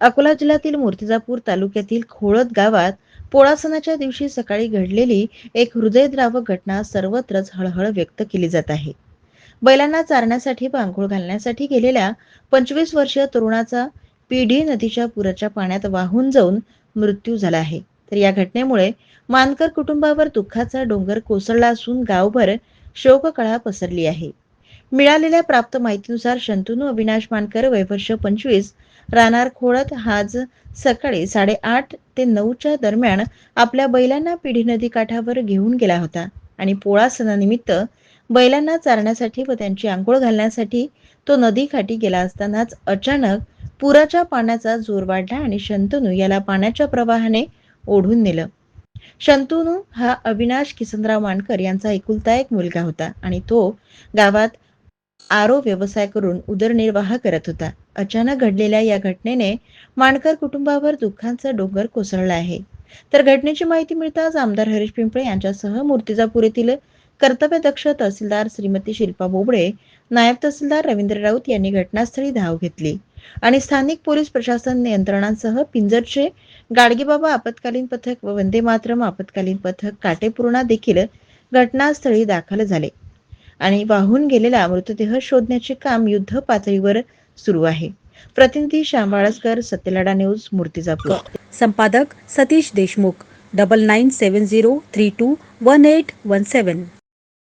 अकोला जिल्ह्यातील मूर्तिजापूर तालुक्यातील खोळद गावात पोळासनाच्या दिवशी सकाळी घडलेली एक हृदयद्रावक घटना सर्वत्रच हळहळ व्यक्त केली जात आहे. बैलांना चारण्यासाठी पांघोळ घालण्यासाठी गेलेल्या पंचवीस वर्षीय तरुणाचा पिढी नदीच्या पुराच्या पाण्यात वाहून जाऊन मृत्यू झाला आहे. तर या घटनेमुळे मानकर कुटुंबावर दुःखाचा डोंगर कोसळला असून गावभर शोककळा पसरली आहे. मिळालेल्या प्राप्त माहितीनुसार शंतनू अविनाश मानकर वय वर्ष पंचवीस राहणार खोळत आज सकाळी साडेआठ ते नऊच्या दरम्यान आपल्या बैलांना पिढी नदी काठावर घेऊन गेला होता आणि पोळा सणानिमित्त बैलांना चारण्यासाठी व त्यांची आंघोळ घालण्यासाठी तो नदीकाठी गेला असतानाच अचानक पुराच्या पाण्याचा जोर वाढला आणि शंतनू याला पाण्याच्या प्रवाहाने ओढून नेलं. शंतनू हा अविनाश किसनराव मानकर यांचा एकुलता एक मुलगा होता आणि तो गावात आरो व्यवसाय करून उदरनिर्वाह करत होता. अचानक घडलेल्या या घटनेने माणकर कुटुंबावर दुःखांचा डोंगर कोसळला आहे. तर घटनेची माहिती मिळताच आमदार हरीश पिंपळे यांच्यासह मूर्तिजापूर येथील कर्तव्यदक्ष तहसीलदार श्रीमती शिल्पा बोबडे नायब तहसीलदार रवींद्र राऊत यांनी घटनास्थळी धाव घेतली आणि स्थानिक पोलीस प्रशासन यंत्रणांसह पिंजरचे गाडगेबाबा आपत्कालीन पथक व वंदे मातरम आपत्कालीन पथक काटेपूर्णा देखील घटनास्थळी दाखल झाले. आणि वाहून गेलेला मृतदेह शोधण्याचे काम युद्ध पातळीवर सुरू आहे. प्रतिनिधी श्याम वाळसकर सत्यलढा न्यूज मूर्तिजापूर. संपादक Satish Deshmukh double nine seven zero three two one eight one seven